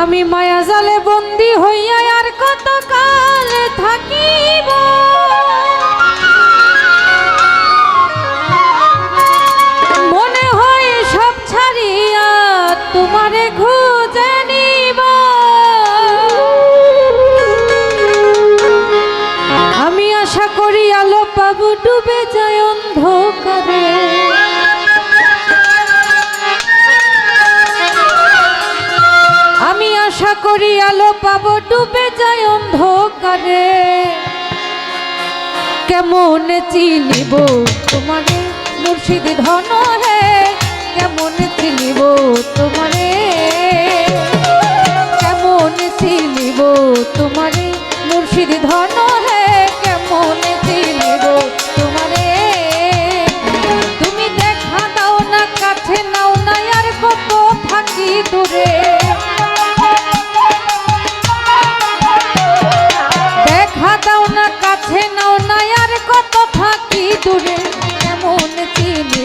আমি মায়া জালে বন্দি হইয়া আর কত কাল থাকিব? মনে হয় সব ছাড়িয়া তোমারে খুঁজে নিব। আমি আশা করি আলো পাবো ডুবে যা পাব, ডুবে যায় অন্ধকারে। কেমন চিনিব তোমারে, মুর্শিদ ধন হে কেমন চিনিব তোমারে? কেমন চিনিব তোমারে, মুর্শিদ ধন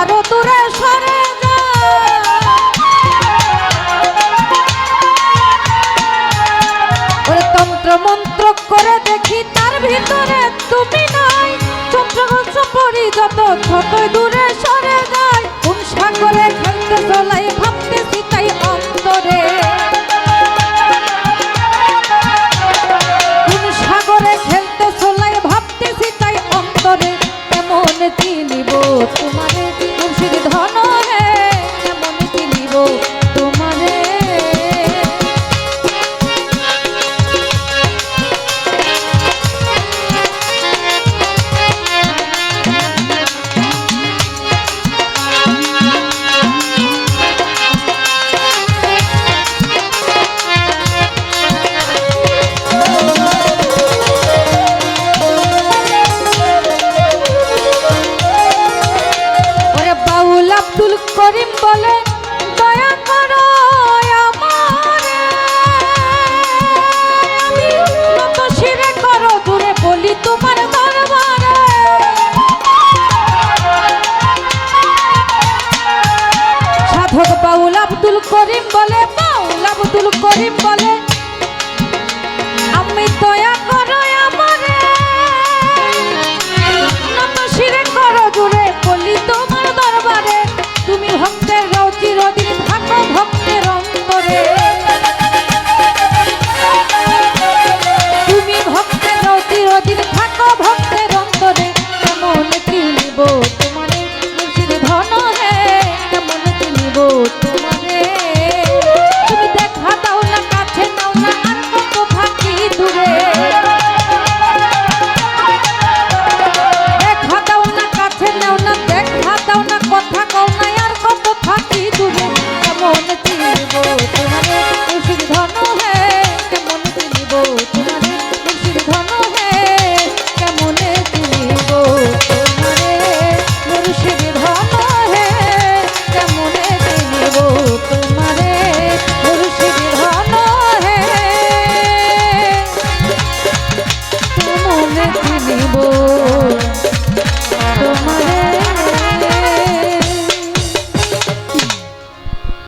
আরও দূরে সরে করে দেখি তার ভিতরে তুমি নাই। চন্দ্রহংস পরি যত ছোট দূরে সরে যায়। কোন সাগরে খেলতে চলাই আব্দুল করিম বলেন